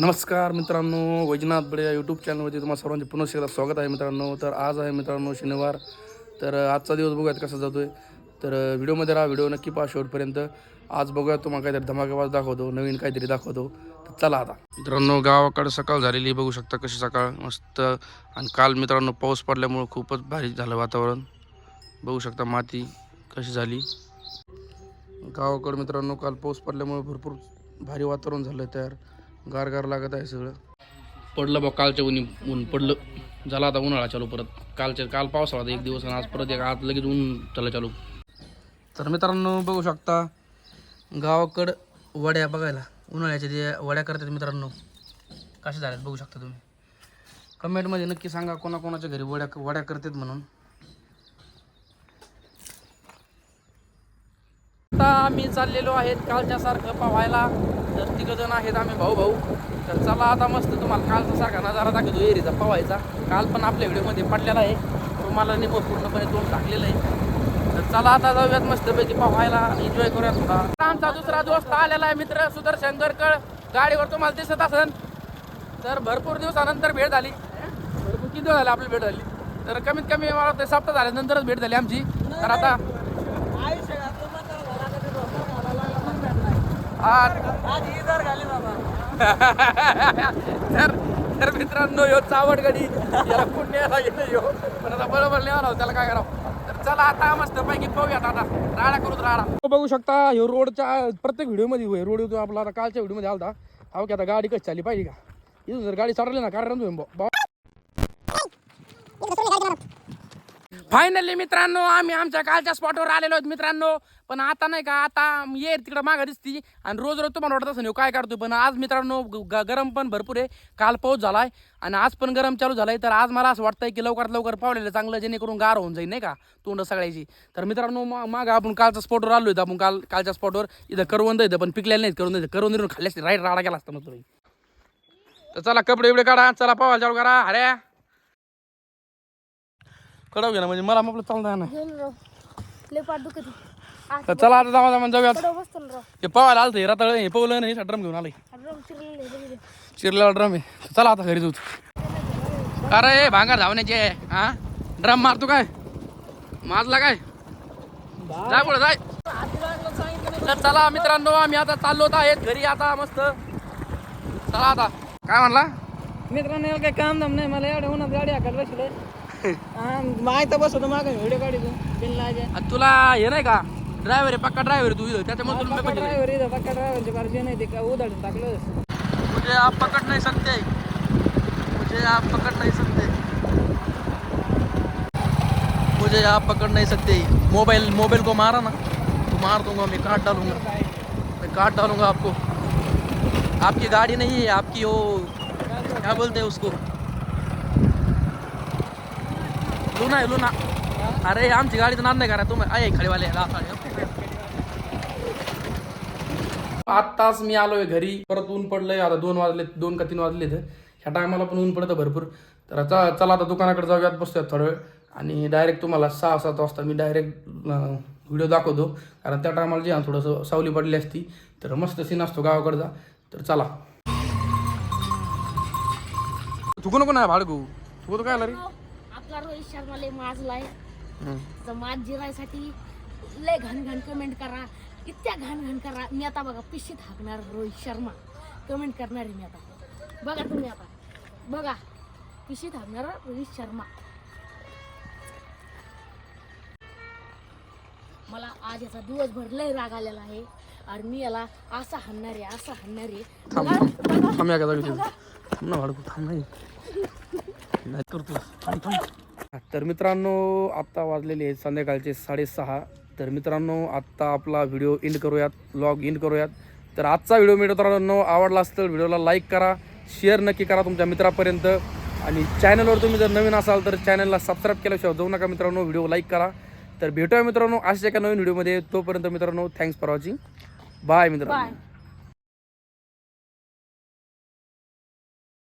नमस्कार मित्रांनो वैजनाथ बडे या यूट्यूब चॅनलमध्ये तुम्हाला सर्वांचे पुन्हा एकदा स्वागत आहे मित्रांनो. तर आज आहे मित्रांनो शनिवार. तर आजचा दिवस बघूयात कसा जातो आहे तर व्हिडिओमध्ये राहा व्हिडिओ नक्की पहा शेवटपर्यंत. आज बघूया तुम्हाला काहीतरी धमाकेबाज दाखवतो नवीन काहीतरी दाखवतो. तर चला आता. मित्रांनो गावाकडे सकाळ झालेली बघू शकता कशी सकाळ मस्त. आणि काल मित्रांनो पाऊस पडल्यामुळं खूपच भारी झालं वातावरण. बघू शकता माती कशी झाली. गावाकडं मित्रांनो काल पाऊस पडल्यामुळे भरपूर भारी वातावरण झालं तयार. गार गार लागत आहे सगळं. पडलं बा कालच्या ऊन ऊन पडलं. झाला आता उन्हाळा चालू परत. कालच्या काल पावसाळा एक दिवस आणि आज परत एक आज लगेच ऊन झालं चालू. तर मित्रांनो बघू शकता गावाकडं वड्या बघायला. उन्हाळ्याच्या जे वड्या करतात मित्रांनो कशा झाल्यात बघू शकता तुम्ही. कमेंटमध्ये नक्की सांगा कोणाकोणाच्या घरी वड्या वड्या करतात म्हणून. आता आम्ही चाललेलो आहेत कालच्यासारखं पाहायला. तर तिघजण आहेत आम्ही भाऊ भाऊ तर चला आता मस्त तुम्हाला कालचा सारखा नजारा दाखवतो एरीचा पवायचा काल पण आपल्या व्हिडिओमध्ये पडलेला आहे. तुम्हाला नेमकं पूर्णपणे तोंड टाकलेलं आहे. तर चला आता जाऊयात मस्तपैकी पाहायला एन्जॉय करूया थोडा आमचा दुसरा दोस्त आलेला आहे मित्र सुदर्शन गरकळ गाडीवर तुम्हाला दिसत असन. तर भरपूर दिवसानंतर भेट झाली. भरपूर किती दिवस झाले आपली भेट झाली? तर कमीत कमी मला सप्ताह झाल्यानंतरच भेट झाली आमची. तर आता तर तर मित्रांनो यो चावड गाडी याला पुण्याला न्यायला यो? पण आता बरोबर न्यावं त्याला काय करावं? तर चला आता मस्त पैकी पाहूयात आता. राडा करूत राडा. बघू शकता ह्यो रोडच्या प्रत्येक व्हिडिओमध्ये रोड येतो आपला आता कालच्या व्हिडिओमध्ये आलता. हा की आता गाडी कशी चालली पाहिजे का? इथून जर गाडी चालली ना कारण तुम्ही बा- फायनली मित्रांनो आम्ही आमच्या कालच्या स्पॉटवर आलेलो आहेत मित्रांनो. पण आता नाही का आता ये तिकडं मागं दिसती आणि रोज रोज तुम्हाला वाटत असं येऊ काय करतोय पण आज मित्रांनो ग- गरम पण भरपूर आहे. काल पाऊस झालाय आणि आज पण गरम चालू झालाय. तर आज मला असं वाटतंय की लवकरात लवकर पावलेलं चांगलं जेणेकरून गार होऊन जाईल नाही का तोंड सगळ्याची. तर मित्रांनो मागं आपण कालच्या स्पॉटवर आलो आपण काल कालच्या स्पॉटवर इथं करवंद येतं पण पिकलेलं नाहीत करवंद येतं करवंद खाल्ले राईट राडा गेला असता मग तुम्ही तर चला कपडे बिपडे काढा चला पावायला चालू करा. अरे! कडव घे ना म्हणजे मला आपलं चालणार नाही घेऊन राव लय पाठ दुखत तर चला आता जाऊ जाऊ जाऊयात. कडव बसतो ना राव. हे पवायला आलं रताळ हे पवलं नाही ड्रम घेऊन आलंय. रम चिरलेलं आहे, बघू दे. चिरलेला ड्रम आहे. तर चला आता घरी जाऊ अरे हे भांगार धावण्याचे हा? ड्रम मारतो काय? मारला काय? जाय पुढे जाय तर चला मित्रांनो आम्ही आता चाललो आहेत घरी आता मस्त. चला आता. काय म्हणला? मित्रांनो याला काही काम धाम नाही. मला एवढ्या उन्हात गाडी हाकत बसले माहित बसवतो मागे. व्हिडिओ काढतो बिन तुला हे नाही का? ड्रायव्हर आहे पक्का ड्रायव्हर तू इथं. त्याच्यामुळे तुला पक्का ड्रायव्हर इथं पक्का ड्रायव्हरचे पारजे नाही ते का? उधाडून टाकलं. मुझे आप पकड़ नहीं सकते मुझे आप पकड़ नहीं सकते मुझे आप पकड़ नहीं सकते मोबाइल मोबाइल को मारा ना. तो मार दूँगा मैं काट डालूँगा. मैं काट डालूँगा आपको. आपकी गाड़ी नहीं है आपकी वो क्या बोलते हैं उसको? लुना है लुना। अरे आमची गाडी तर नाद नाही करा तुम्ही. आहे खडेवाले आत्ताच मी आलोय घरी. परत ऊन पडलंय. आता दोन वाजले दोन का तीन वाजले ह्या टायमाला पण ऊन पडतं भरपूर. तर आता चला आता दुकानाकडे जाऊयात बसतोय थोडा वेळ. आणि डायरेक्ट तुम्हाला सहा सात वाजता मी डायरेक्ट व्हिडिओ दाखवतो. कारण त्या टायमाला जे थोडंसं सावली पडली असती. तर मस्त सीन असतो गावाकडचा तर चला. तू कोण कोण आहे भाडगू? तू काय आला रे? आपला रोहित शर्मा लय माजलाय तर माज जिरायसाठी लय घाण घाण कमेंट करा. इतक्या घाण घाण करा. मी आता बघा पिशीत हाकणार रोहित शर्मा. कमेंट करणार मी आता. बघा तुम्ही आता. बघा पिशीत हाकणार रोहित शर्मा. मला आज याचा दिवसभर लय राग आलेला आहे. आणि मी याला असा हाणणार आहे असा हाणणार आहे. थांब का ना भाडकू थांब नाही करतो तर मित्रांनो आत्ता वाजलेले आहेत संध्याकाळचे साडेसहा. तर मित्रांनो आत्ता आपला व्हिडिओ इन करूयात लॉग इन करूयात. तर आजचा व्हिडिओ मित्रांनो आवडला असतं व्हिडिओला लाईक करा शेअर नक्की करा तुमच्या मित्रापर्यंत. आणि चॅनलवर तुम्ही जर नवीन असाल तर चॅनलला सबस्क्राईब केल्याशिवाय जाऊ नका मित्रांनो व्हिडिओ लाईक करा. तर भेटूया मित्रांनो अशाच एका नवीन व्हिडिओमध्ये. तोपर्यंत मित्रांनो थँक्स फॉर वॉचिंग बाय मित्रांनो.